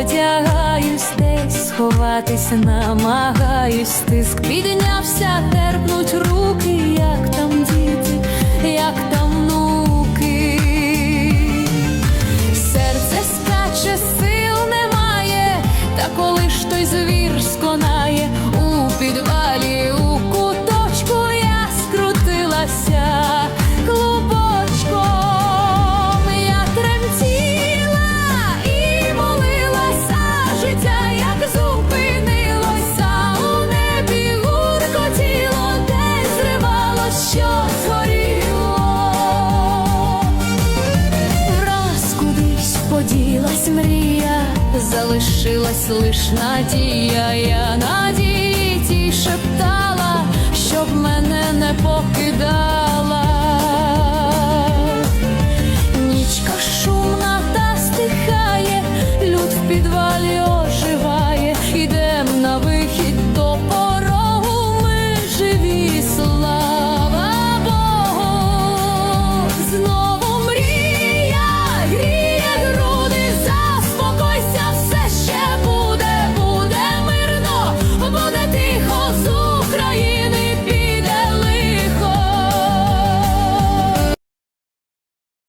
Одягаюсь, десь сховатись намагаюсь, тиск піднявся, терпнуть руки, як там діти, як там внуки. Серце скаче, сил немає, та коли ж той звір сконає у підвалі, поділась мрія, залишилась лиш надія, я надії шептала, щоб мене не покидала. Нічка шумна та стихає, люд в підвалі.